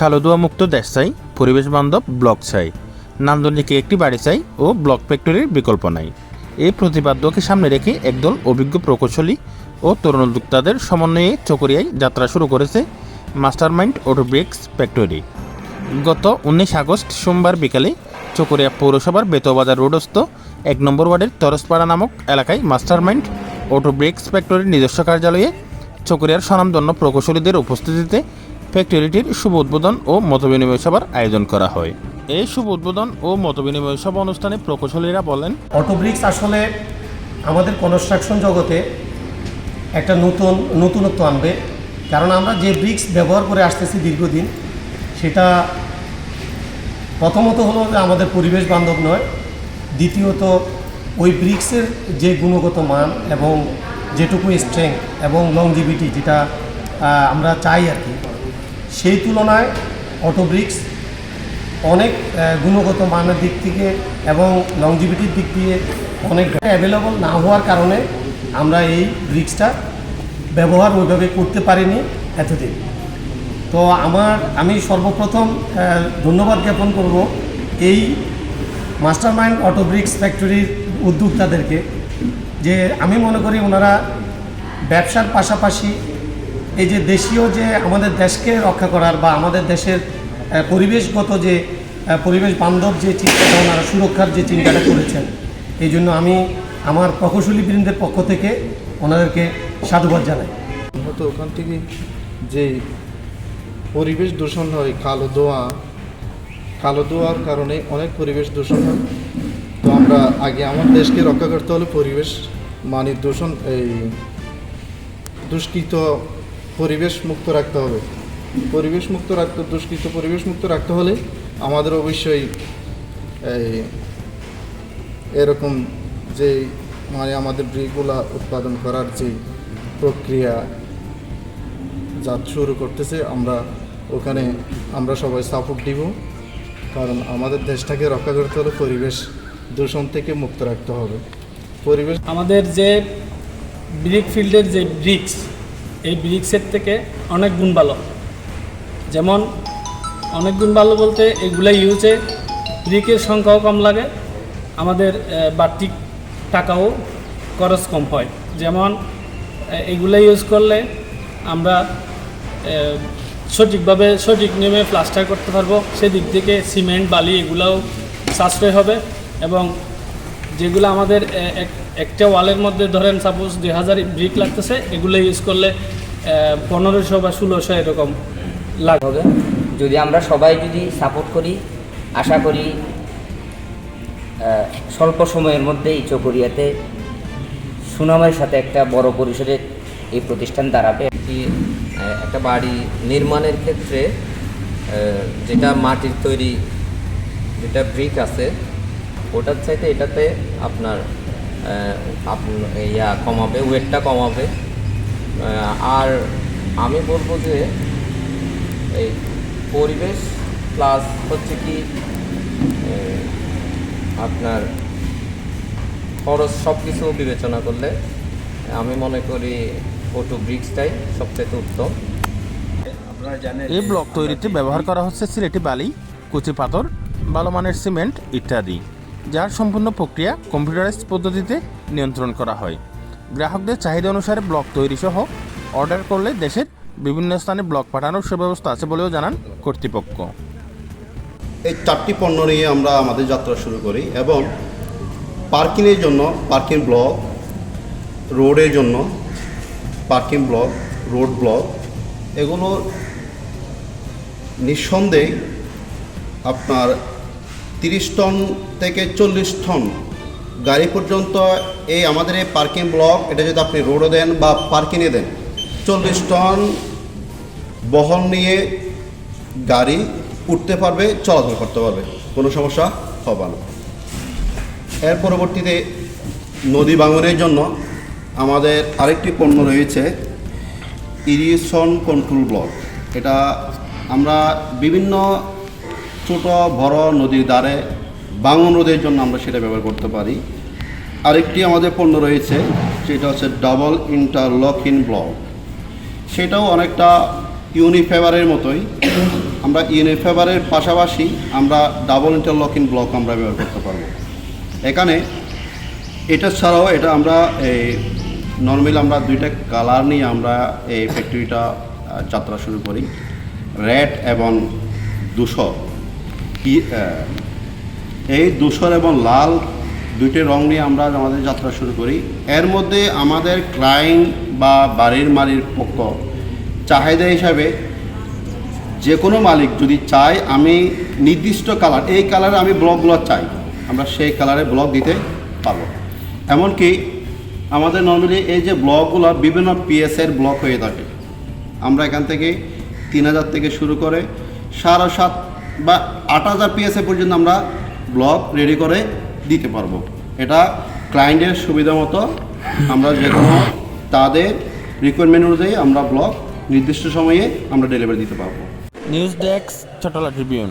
খালদুয়া মুক্ত দেশ চাই, পরিবেশ বান্ধব ব্লক চাই, নান্দনিকে একটি বাড়ি চাই ও ব্লক ফ্যাক্টরির বিকল্প নাই। এই প্রতিপাদ্যকে সামনে রেখে একদল অভিজ্ঞ প্রকৌশলী ও তরুণ উদ্যোক্তাদের সমন্বয়ে চকরিয়ায় যাত্রা শুরু করেছে মাস্টারমাইন্ড অটোব্রিক্স ফ্যাক্টরি। গত উনিশ আগস্ট সোমবার বিকালে চকরিয়া পৌরসভার বেতবাজার রোডস্থ এক নম্বর ওয়ার্ডের তরসপাড়া নামক এলাকায় মাস্টারমাইন্ড অটো ব্রেক্স ফ্যাক্টরির নিজস্ব কার্যালয়ে চকরিয়ার স্বনামধন্য প্রকৌশলীদের উপস্থিতিতে ফ্যাক্টরিটির শুভ উদ্বোধন ও মতবিনিময় সভার আয়োজন করা হয়। এই শুভ উদ্বোধন ও মতবিনিময় সভা অনুষ্ঠানে প্রকৌশলীরা বলেন অটোব্রিক্স আসলে আমাদের কনস্ট্রাকশন জগতে একটা নতুন, নতুনত্ব আনবে। কারণ আমরা যে ব্রিক্স ব্যবহার করে আসতেছি দীর্ঘদিন, সেটা প্রথমত হলো আমাদের পরিবেশ বান্ধব নয়। দ্বিতীয়ত, ওই ব্রিক্সের যে গুণগত মান এবং যেটুকু স্ট্রেংথ এবং লংজিভিটি যেটা আমরা চাই আর কি সেই তুলনায় অটোব্রিক্স অনেক গুণগত মানের দিক থেকে এবং লংজিভিটির দিক দিয়ে অনেক অ্যাভেলেবল না হওয়ার কারণে আমরা এই ব্রিক্সটা ব্যবহার ওইভাবে করতে পারিনি এতদিন। তো আমার, আমি সর্বপ্রথম ধন্যবাদ জ্ঞাপন করব এই মাস্টার মাইন্ড অটো ব্রিক্স ফ্যাক্টরির উদ্যোক্তাদেরকে যে আমি মনে করি ওনারা ব্যবসার পাশাপাশি এই যে দেশীয় যে আমাদের দেশকে রক্ষা করার বা আমাদের দেশের পরিবেশগত যে পরিবেশ বান্ধব যে চিন্তাটা ওনারা সুরক্ষার যে চিন্তাটা করেছেন, এই জন্য আমি আমার প্রকৌশলী বৃন্দের পক্ষ থেকে ওনাদেরকে সাধুবাদ জানাই। মূলত ওখান থেকে যে পরিবেশ দূষণ হয়, কালো দোয়া কালো দোয়ার কারণে অনেক পরিবেশ দূষণ হয়। তো আমরা আগে আমার দেশকে রক্ষা করতে হলে পরিবেশ মানে দূষণ, এই দুষ্কৃত পরিবেশ মুক্ত রাখতে হবে। পরিবেশ মুক্ত রাখতে, দুষ্কৃত পরিবেশ মুক্ত রাখতে হলে আমাদের অবশ্যই এই এরকম যে মানে আমাদের ব্রিকগুলা উৎপাদন করার যে প্রক্রিয়া যা শুরু করতেছে, আমরা ওখানে আমরা সবাই সাপোর্ট দিব। কারণ আমাদের দেশটাকে রক্ষা করতে হলে পরিবেশ দূষণ থেকে মুক্ত রাখতে হবে। পরিবেশ আমাদের যে ব্রিক ফিল্ডের যে ব্রিক্স এই ব্রিক্সের থেকে অনেক গুণ ভালো। যেমন অনেক গুণ ভালো বলতে এগুলো ইউজে ব্রিকের সংখ্যাও কম লাগে আমাদের আহ, বাড়তি টাকাও খরচ কম হয়। যেমন এগুলো ইউজ করলে আমরা সঠিকভাবে সঠিক নিয়মে প্লাস্টার করতে পারব। সেদিক থেকে সিমেন্ট বালি এগুলাও সাশ্রয় হবে এবং যেগুলো আমাদের এক- একটা ওয়ালের মধ্যে ধরেন সাপোজ দুই হাজার ব্রিক লাগতেছে এগুলো ইউজ করলে পনেরোশো বা ষোলোশো এরকম লাগ হবে। যদি আমরা সবাই যদি সাপোর্ট করি আশা করি স্বল্প সময়ের মধ্যেই চকরিয়াতে সুনামের সাথে একটা বড় পরিসরে এই প্রতিষ্ঠান দাঁড়াবে। একটা বাড়ি নির্মাণের ক্ষেত্রে যেটা মাটির তৈরি যেটা ব্রিক আছে ওটার চাইতে এটাতে আপনার ইয়া কমাবে ওয়েটটা কমাবে। আর আমি বলব যে এই পরিবেশ প্লাস হচ্ছে কি আপনার খরচ সব কিছু বিবেচনা করলে আমি মনে করি ফটো ব্রিক্সটাই সবচেয়ে উত্তম। এই ব্লক তৈরিতে ব্যবহার করা হচ্ছে সিলেটি বালি কুচি পাথর ভালো মানের সিমেন্ট ইত্যাদি। যার সম্পূর্ণ প্রক্রিয়া কম্পিউটারাইজ পদ্ধতিতে নিয়ন্ত্রণ করা হয়। গ্রাহকদের চাহিদা অনুসারে ব্লক তৈরি সহ অর্ডার করলে দেশের বিভিন্ন স্থানে ব্লক পাঠানোর সুব্যবস্থা আছে বলেও জানান কর্তৃপক্ষ। এই চারটি পণ্য নিয়ে আমরা আমাদের যাত্রা শুরু করি এবং পার্কিংয়ের জন্য, পার্কিং ব্লক, রোডের জন্য, পার্কিং ব্লক, রোড ব্লক, এগুলো নিঃসন্দেহে আপনার তিরিশ টন থেকে চল্লিশ টন গাড়ি পর্যন্ত এই আমাদের এই পার্কিং ব্লক এটা যদি আপনি রোডে দেন বা পার্কিংয়ে দেন, চল্লিশ টন বহন নিয়ে গাড়ি উঠতে পারবে, চলাচল করতে পারবে, কোনো সমস্যা হবে না। এর পরবর্তীতে নদী ভাঙনের জন্য আমাদের আরেকটি পণ্য রয়েছে, ইরিগেশন কন্ট্রোল ব্লক এটা আমরা বিভিন্ন ছোট বড় নদীর দ্বারে ভাঙন রোধের জন্য আমরা সেটা ব্যবহার করতে পারি। আরেকটি আমাদের পণ্য রয়েছে সেটা হচ্ছে ডাবল ইন্টারলকিং ব্লক। সেটাও অনেকটা ইউনিফেভারের মতোই। আমরা ইউনিফেভারের পাশাপাশি আমরা ডাবল ইন্টারলকিং ব্লক আমরা ব্যবহার করতে পারব। এখানে এটা ছাড়াও এটা আমরা এই নর্মালি আমরা দুইটা কালার নিয়ে আমরা এই ফ্যাক্টরিটা যাত্রা শুরু করি। রেড এবং আহ, এই ধূসর এবং লাল দুইটি রং নিয়ে আমরা আমাদের যাত্রা শুরু করি। এর মধ্যে আমাদের ক্লায়েন্ট বা বাড়ির মালির পক্ষ চাহিদা হিসাবে যে কোনো মালিক যদি চায়, আমি নির্দিষ্ট কালার, এই কালারে আমি ব্লকগুলো চাই, আমরা সেই কালারে ব্লক দিতে পারব। এমনকি আমাদের নর্মালি এই যে ব্লকগুলো বিভিন্ন পিএসের ব্লক হয়ে থাকে। আমরা এখান থেকে তিন হাজার থেকে শুরু করে সাড়ে সাত বা আট হাজার পিএসএ পর্যন্ত আমরা ব্লক রেডি করে দিতে পারব। এটা ক্লায়েন্টের সুবিধা মতো আমরা যে কোনো তাদের রিকোয়ারমেন্ট অনুযায়ী আমরা ব্লক নির্দিষ্ট সময়ে আমরা ডেলিভারি দিতে পারব। News desk Chattala Tribune